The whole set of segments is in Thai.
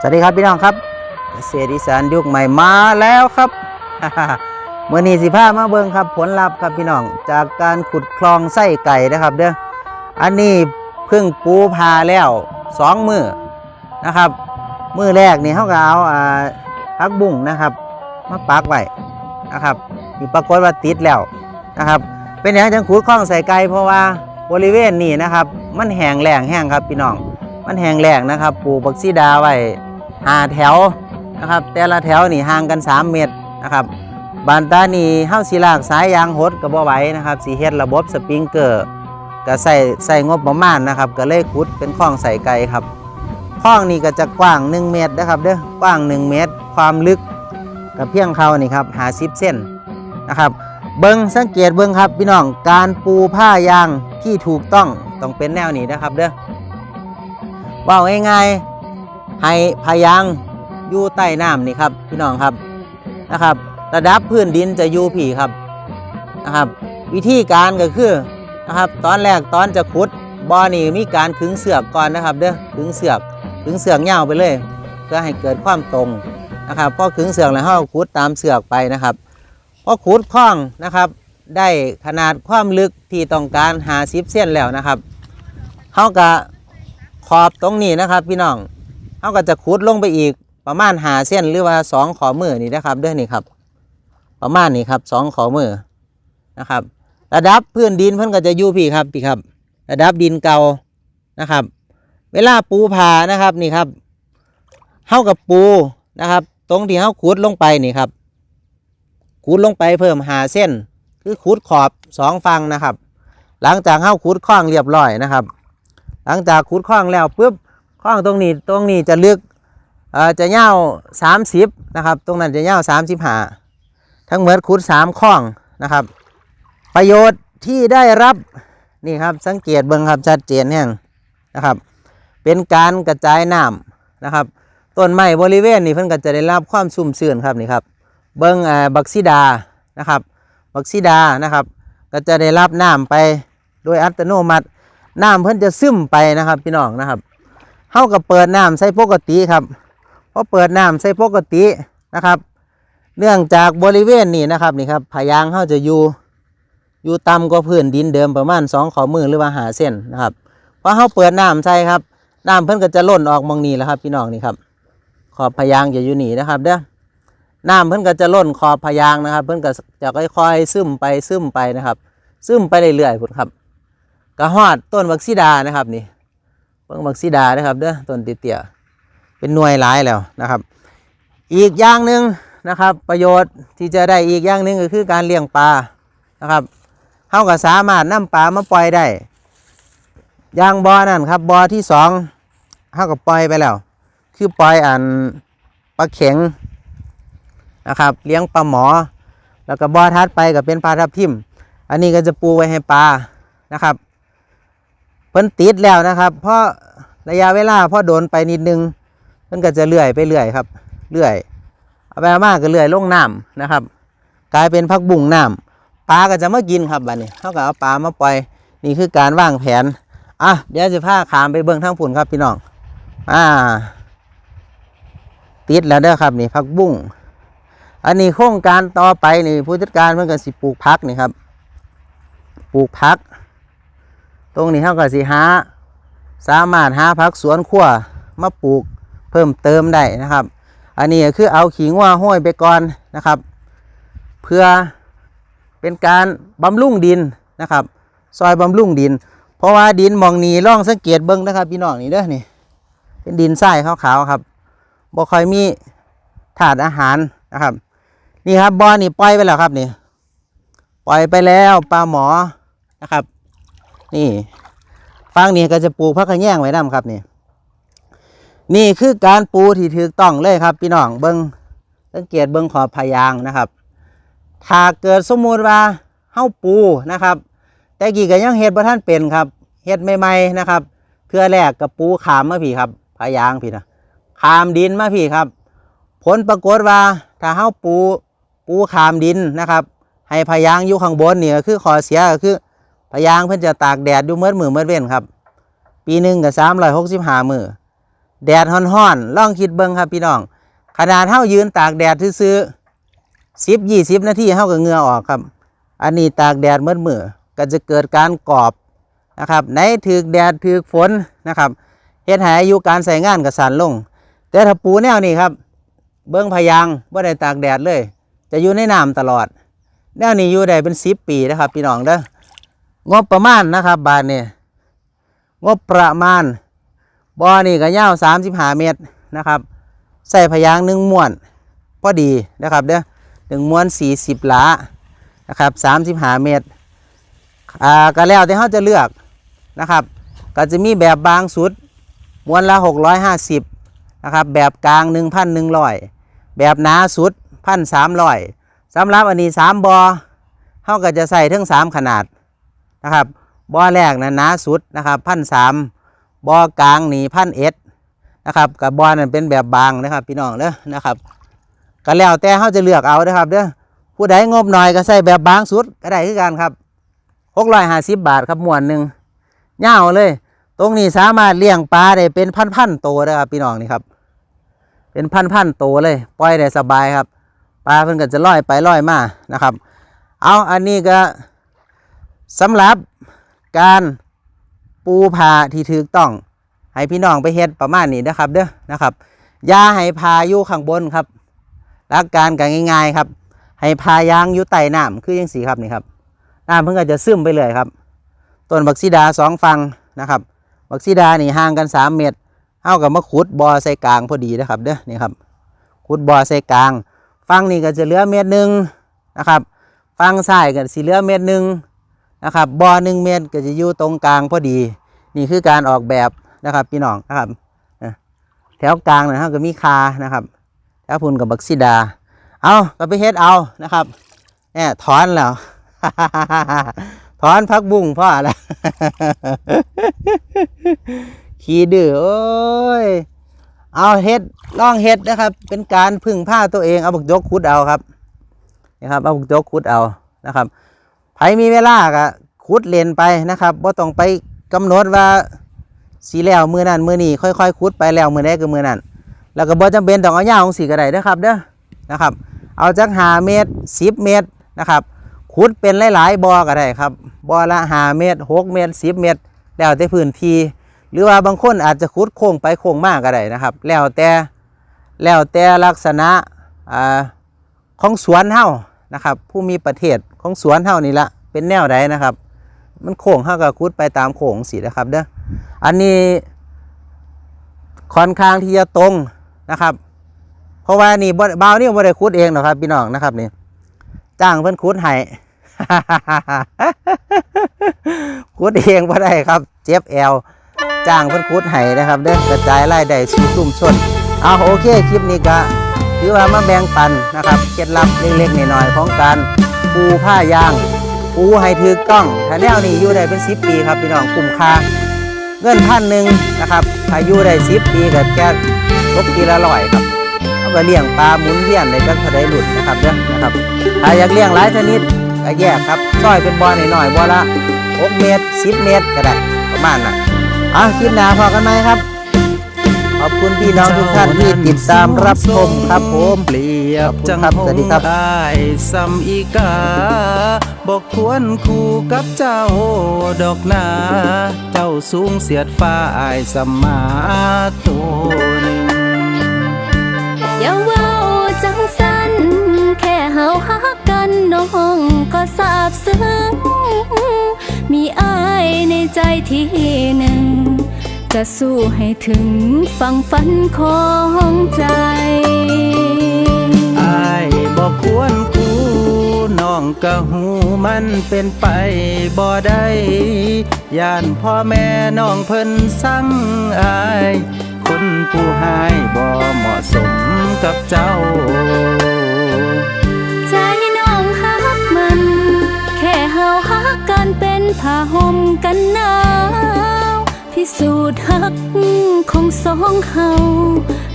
สวัสดีครับพี่น้องครับเกษตรอีสานยุคใหม่มาแล้วครับเมื่อนี้สิพามาเบิ่งครับ ผลลัพธ์ครับพี่น้อง จากการขุดคลองไส้ไก่นะครับเด้ออันนี้เพิ่งปูพาแล้วสองมือนะครับมือแรกนี่เขาก็เอาอ่าพักบุ้งนะครับมาปักไว้นะครับนี่ปรากฏว่าติดแล้วนะครับ เป็นอย่างจังขุดคลองใส่ไก่เพราะว่าบริเวณนี้นะครับ มันแห้งแล้งแห้งครับพี่น้อง มันแห้งแล้งนะครับปลูกบักซีดาไว้ หาแถวนะครับ แต่ละแถวนี่ห่างกัน 3 เมตรนะครับบานตานี่เฮาสิลากสายยางหดก็บ่ไหวนะครับสิเฮ็ดระบบสปริงเกอร์ก็ใส่ใส่งบประมาณนะครับ ก็เลยขุดเป็นคลองใส่ไก่ครับคลองนี่ก็จะกว้าง 1 เมตรนะครับเด้อกว้าง 1 เมตร ความลึกกับเพียงเขานี่ครับ50เส้นนะครับ เบิ้งสังเกตเบิ้งครับพี่น้องการปูผ้ายางที่ถูกต้องต้องเป็นแนวนี้นะครับเด้อว่าง่ายๆ ให้พายางอยู่ใต้น้ำนี่ครับพี่น้องครับนะครับ ระดับพื้นดินจะอยู่ผีครับนะครับ วิธีการก็คือนะครับตอนแรกตอนจะขุดบ่อนี่มีการขึงเสือกก่อนนะครับเด้อขึงเสือกขึงเสือกยาไปเลย เพื่อให้เกิดความตรงนะครับพอขึงเสือกแล้วเราขุดตามเสือกไปนะครับพอขุดคล้องนะครับได้ขนาดความลึกที่ต้องการหาซิบเส้นแล้วนะครับเขาก็ขอบตรงนี้นะครับพี่น้อง เขาก็จะขุดลงไปอีกประมาณหาเส้นหรือว่าสองขอมือนี่นะครับเด้วยนี่ครับ ประมาณนี้ครับสองขอมือนะครับ ระดับพื้นดินเพิ่นก็จะอยู่พี่ครับพี่ครับ ระดับดินเก่านะครับ เวลาปูผานะครับนี่ครับเฮากับปูนะครับ ตรงที่เฮาขุดลงไปนี่ครับขุดลงไปเพิ่มหาเส้น คือขุดขอบสองฝั่งนะครับ หลังจากเฮาขุดคล้องเรียบร้อยนะครับ หลังจากขุดคลองแล้วปุ๊บ คลองตรงนี้ตรงนี้จะลึกเอ่อจะยาว30นะครับ ตรงนั้นจะยาว35ทั้งหมดขุด3คลองนะครับ ประโยชน์ที่ได้รับนี่ครับสังเกตเบิ่งครับชัดเจนแห่งนะครับ เป็นการกระจายน้ำนะครับต้นไม้บริเวณนี้เพิ่นก็จะได้รับความชุ่มชื้นครับนี่ครับ เบิ่งอ่าบักซิดานะครับบักซิดานะครับ ก็จะได้รับน้ำไปโดยอัตโนมัติน้ำเพิ่นจะซึมไปนะครับพี่น้องนะครับ เฮากับเปิดน้ำใส่ปกติครับพอเปิดน้ำใส่ปกตินะครับ เนื่องจากบริเวณนี้นะครับนี่ครับพยางเฮาจะอยู่อยู่ต่ำกว่าพื้นดินเดิมประมาณ2ข้อมือหรือว่าหาเส้นนะครับพอเฮาเปิดน้ำใส่ครับน้ำเพิ่นก็จะล่นออกมองนี้แล้วครับพี่น้องนี่ครับ ขอบพยางจะอยู่นี่นะครับ เด้อน้ำเพิ่นก็จะล่นขอบพยางนะครับ เพิ่นก็จะค่อยๆซึมไปซึมไปนะครับ ซึมไปเรื่อยๆพุ่นครับกระหอดต้นบักซีดานะครับนี่ เบิ่งบักซีดานะครับเด้อต้นเตี้ยเป็นหน่วยหลายแล้วนะครับ อีกอย่างหนึ่งนะครับ ประโยชน์ที่จะได้อีกอย่างหนึ่งก็คือการเลี้ยงปลานะครับเฮาก็สามารถนำปลามาปล่อยได้อย่างบ่อนั่นครับบ่อที่สองเฮาก็ปล่อยไปแล้ว คือปล่อยอันปลาเข็งนะครับ เลี้ยงปลาหมอ แล้วก็บ่อทัดไปก็เป็นปลาทับทิม อันนี้ก็จะปูไว้ให้ปลานะครับ เพิ่นติดแล้วนะครับ เพราะระยะเวลาพอโดนไปนิดนึงเพิ่นก็จะเลื่อยไปเรื่อยครับเลื่อยเอาไปมากก็เลื่อยลงน้ำนะครับ กลายเป็นพักบุ่งน้ำปลาก็จะมากินครับบัดนี้เขาก็เอาปลามาปล่อยนี่คือการวางแผนอะเดี๋ยวจะพาขามไปเบิ่งทางผุนครับพี่น้องอ่าติดแล้วเด้อครับนี่พักบุ้งอันนี้โครงการต่อไปนี่ผู้จัดการเพิ่อนก็สิปลูกพักนี่ครับ ปลูกพัก ตรงนี้เขาก็สิหาสามารถหาพักสวนครัวมาปลูกเพิ่มเติมได้นะครับ อันนี้คือเอาขิงว่าห้อยไปก่อนนะครับ เพื่อเป็นการบำรุงดินนะครับ ซอยบำรุงดิน เพราะว่าดินมองนี้ล่องสังเกตเบิ้งนะครับพี่น้องนี่เด้อนี่ เป็นดินทรายขาวๆครับบ่ค่อยมีถาดอาหารนะครับ นี่ครับบอนี่ปล่อยไปแล้วครับนี่ ปล่อยไปแล้วปลาหมอนะครับ นี่ฟังนี่ก็จะปลูกพักขะแยงไว้นํครับนี่ นี่คือการปูที่ถูกต้องเลยครับ พี่น้องเบิงสังเกตเบิ้งขอบพยางนะครับ ถ้าเกิดสมมุติว่าเฮ้าปูนะครับ แต่กี่ก็ยังเฮ็ดบ่ท่านเป็นครับเฮ็ดใหม่ๆนะครับเพื่อแรกกับปูขามมาพี่ครับพยางพี่นะขามดินมาพี่ครับ ผลปรากฏว่าถ้าเฮ้าปูปูขามดินนะครับ ให้พยางอยู่ข้างบนนี่ก็คือขอเสียก็คือ พยางเพิ่นจะตากแดดอยู่เมื่อมือเมื่อเว้นครับ ปีหนึ่งกับสามร้อยหกสิบห้ามือแดดฮ้อนๆลองคิดเบิ่งครับพี่น้อง ขนาดเฮายืนตากแดดซื่อสิบยี่สิบนาทีเฮาก็เงือออกครับ อันนี้ตากแดดเมื่อมือก็จะเกิดการกรอบนะครับในถือแดดถือฝนนะครับเฮ็ดให้อายุการใส่งานก็สั้นลง แต่ถ้าปูแนวนี้ครับ เบิ้งพยางบ่ได้ตากแดดเลย จะอยู่ในน้ำตลอด แนวนี้อยู่ได้เป็นสิบปีนะครับพี่น้องเด้อ งบประมาณนะครับบาทนี่งบประมาณบ่อนี่ก็ยาว35เมตรนะครับใส่พยางหนึ่งม้วนพอดีนะครับเด้อหนึ่งม้วน40หลานะครับ35เมตรอ่าก็แล้วแต่เขาจะเลือกนะครับ ก็จะมีแบบบางสุดม้วนละ650นะครับแบบกลาง1,100แบบหนาสุด1,300สำหรับอันนี้3บอเขาก็จะใส่ทั้ง3ขนาด นะครับบ่อแรกนะหนาสุดนะครับ1,300บอกลางนี่พันเอ็ดนะครับกับบ่อนั่นเป็นแบบบางนะครับ พี่น้องเด้อนะครับก็แล้วแต่เขาจะเลือกเอาเด้อครับเด้อผู้ใดงบหน่อยก็ใส่แบบบางสุดก็ได้คือกันครับหกร้อยห้าสิบบาทครับมวนหนึ่งเง่าเลย ตรงนี้สามารถเลี้ยงปลาได้เป็นพันๆตัวนะครับพี่น้องนี่ครับ เป็นพันๆตัวเลยปล่อยได้สบายครับปลาเพิ่นก็จะลอยไปลอยมานะครับ เอาอันนี้ก็ สำหรับการปูผ่าที่ถูกต้อง ให้พี่น้องไปเฮ็ดประมาณนี้นะครับเด้อนะครับอย่าให้พาอยู่ข้างบนครับหลักการกันง่าย ๆครับ ให้พายางอยู่ใต้น้ำคือยังสีครับนี่ครับน้ำเพิ่งก็จะซึมไปเลยครับต้นบักซีดาสองฟังนะครับบักซีดานี่ห่างกัน 3 เมตรเอากับมาขุดบอใส่กลางพอดีนะครับเด้อนี่ครับขุดบอใส่กลาง ฟังนี่ก็จะเหลือเมตรหนึ่งนะครับ ฟังซ้ายก็สิเหลือเมตรหนึ่ง นะครับบ่อหนึ่งเมตรก็จะอยู่ตรงกลางพอดี นี่คือการออกแบบนะครับพี่น้องนะครับแถวกลางนะครับก็มีคานะครับแถวพุนกับบักซิดา เอาก็ไปเฮ็ดเอานะครับแอบถอนแล้วถอนพักบุ้งพ่อแล้วขี้ดื้อโอ้ยเอาเฮ็ดล่องเฮ็ดนะครับ เป็นการพึ่งผ้าตัวเองเอาบุกยกคุดเอาครับนะครับเอาบุกยกคุดเอานะครับ ใครมีเวลาก็คุดเลนไปนะครับว่าต้องไปกำหนดว่าสีแล้วมือนั่นมือนี่ค่อยๆคุดไปแล้วมือได้ก็มือนั่นแล้วก็บ่จำเป็นต้องเอายาวของสีก็ได้เด้อครับเด้อนะครับ เอาจักหาเมตรสิบเมตรนะครับขุดเป็นหลายๆบ่อก็ได้ครับบ่อละหาเมตรหกเมตรสิบเมตร แล้วแต่พื้นที่หรือว่าบางคนอาจจะขุดโค้งไปโค้งมากก็ได้นะครับ แล้วแต่แล้วแต่ลักษณะอ่าของสวนเฮา นะครับผู้มีประเทศของสวนเฮานี่ละเป็นแนวใดนะครับ มันโค้งเฮาก็ขุดไปตามโค้งสินะครับเด้ออันนี้ค่อนข้างที่จะตรงนะครับ เพราะว่านี่บ่บ่าวนี่บ่ได้คุดเองหรอกครับพี่น้องนะครับนี่จ้างเพิ่นคุดให้คุดเองบ่ได้ครับ เจ็บแอวจ้างเพิ่นคุดให้นะครับเด้อกระจายรายได้สู่ชุมชนเอาโอเคคลิปนี้ก็ ถือว่ามาแบ่งปันนะครับเคล็ดลับเล็กๆน้อยๆของการปูผ้ายาง ปูให้ถือกล้องถ้าแนวนี้อยู่ได้เป็น10ปีครับพี่น้องคุ้มค่าเงินพันหนึ่งนะครับอายุได้สิบปีกับแค่ตกทีละร้อยครับเขาก็เลี้ยงปลาหมุนเวียนในจังทะเลหลุดนะครับเด้อนะครับถ้าอยากเลี้ยงหลายชนิดก็แยกครับซอยเป็นบ่อหน่อยๆบ่อละ6เมตร10 เมตรก็ได้ประมาณนั้นอะคลิปหน้าพอกันไหมครับ อบคุณพี่น้องทุกท่านที่ติดตามรับชมครับผมเปรียบจังครับหสวัสดีงครับอายซ้ำอีกาบอกควรคู่กับเจ้าดอกนา เจ้าสูงเสียดฟ้าอายสมมาตัวหนึ่งอย่าเว้าจังสันแค่เฮาฮักกันน้องก็สาบซึ้งมีอายในใจที่หนึ่ง จะสู้ให้ถึงฝั่งฝันของใจอายบอกควรกูน้องกะหูมันเป็นไปบ่ได้ย่านพ่อแม่น้องเพิ่นสั่งอายคนผู้หายบ่เหมาะสมกับเจ้าใจน้องฮักมันแค่เฮาฮักกันเป็นผ้าห่มกันหนาว พิสูจน์ฮักของสองเฮา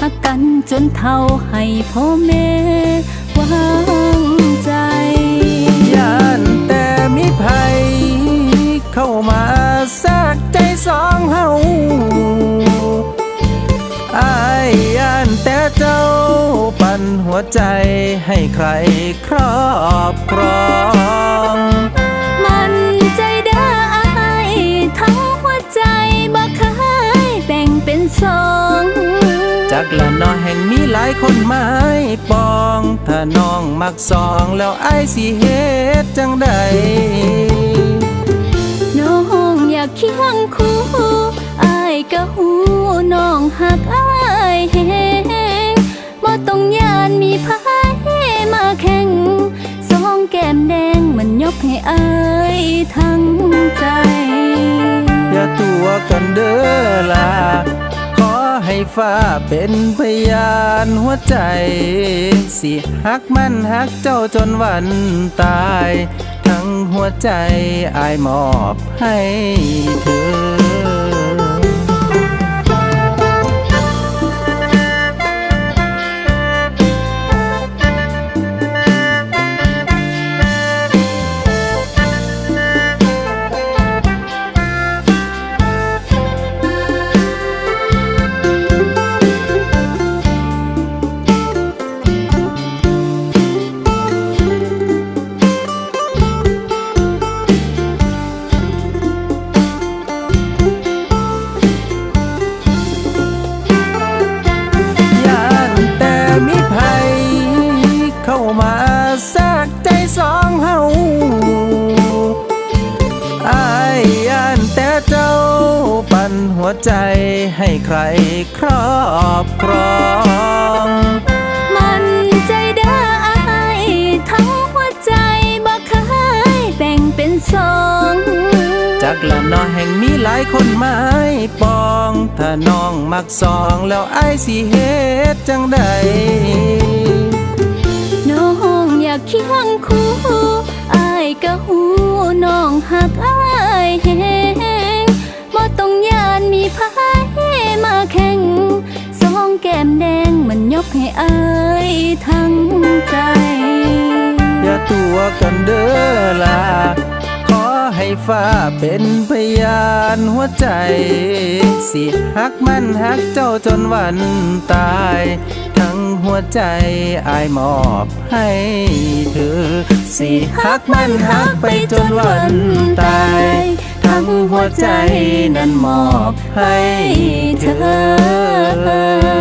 ฮักกันจนเท่าให้พ่อแม่วางใจย่านแต่มีภัยเข้ามาแทรกใจสองเฮาอายย่านแต่เจ้าปั่นหัวใจให้ใครครอบครอง กละเนอแห่งมีหลายคนไม้ปอง ถ้าน้องมักสองแล้วไอ้สิเฮ็ดจังใดน้องอยากเคียงคู่อายก็หูน้องหักไอายแหงบ่ต้องยานมีพายมาแข่งสองแก้มแดงมันยกให้อายทั้งใจ อย่าตัวกันเด้อล่ะ ให้ฟ้าเป็นพยานหัวใจ สิหักมันหักเจ้าจนวันตาย ทั้งหัวใจอายมอบให้เธอ ละนอแห่งมีหลายคนไม้ปอง ถ้าน้องมักสองแล้วไอ้สิเฮ็ดจังใดน้องอยากเคียงคู่อายก็หูน้องหักอายแหงบ่ต้องยานมีพายมาแข่งสองแก้มแดงมันยกให้อายทั้งใจ อย่าตัวกันเด้อ ฟ้าเป็นพยานหัวใจ สิหักมันหักเจ้าจนวันตาย ทั้งหัวใจอายมอบให้เธอ สิหักมันหักไปจนวันตาย ทั้งหัวใจนั้นมอบให้เธอ